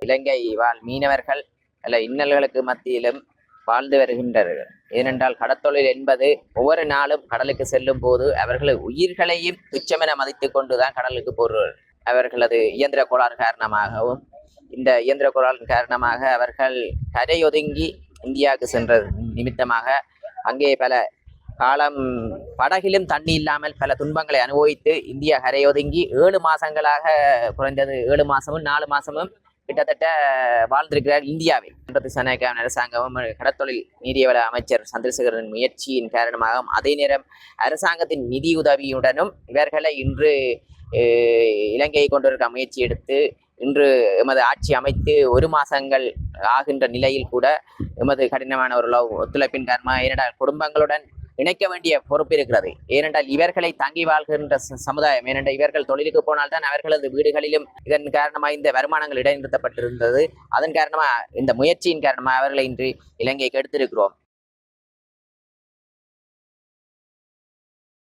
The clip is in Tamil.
இலங்கை வாழ் மீனவர்கள் அல்ல இன்னல்களுக்கு மத்தியிலும் வாழ்ந்து வருகின்றார்கள் ஏனென்றால் கடத்தொழில் என்பது ஒவ்வொரு நாளும் கடலுக்கு செல்லும் போது அவர்கள் உயிர்களையும் துச்சமென மதித்து கொண்டுதான் கடலுக்கு போடுவார்கள் அவர்களது இயந்திர கோளாறு காரணமாகவும் இந்த இயந்திர கோளாறு காரணமாக அவர்கள் கரையொதுங்கி இந்தியாவுக்கு சென்ற நிமித்தமாக அங்கே பல காலம் படகிலும் தண்ணி இல்லாமல் பல துன்பங்களை அனுபவித்து இந்தியா கரையொதுங்கி ஏழு மாதங்களாக குறைந்தது. ஏழு மாதமும் நாலு மாதமும் கிட்டத்தட்ட வாழ்ந்திருக்கிறார் இந்தியாவில். என்றது சனக அரசாங்கமும் கடத்தொழில் நீதியவள அமைச்சர் சந்திரசேகரன் முயற்சியின் காரணமாகவும் அதே நேரம் அரசாங்கத்தின் நிதியுதவியுடனும் இவர்களை இன்று இலங்கையை கொண்டிருக்க முயற்சி எடுத்து இன்று எமது ஆட்சி அமைத்து ஒரு மாதங்கள் ஆகின்ற நிலையில் கூட எமது கடினமான ஒரு லவ் ஒத்துழைப்பின் காரணமாக என்னடா குடும்பங்களுடன் இணைக்க வேண்டிய பொறுப்பு இருக்கிறது. ஏனென்றால் இவர்களை தங்கி வாழ்கின்ற சமுதாயம் ஏனென்றால் இவர்கள் தொழிலுக்கு போனால்தான் அவர்களது வீடுகளிலும் இதன் காரணமாக இந்த வருமானங்கள் இடைநிறுத்தப்பட்டிருந்தது. அதன் காரணமாக இந்த முயற்சியின் காரணமாக அவர்களை இன்று இலங்கைக்கு எடுத்திருக்கிறோம்.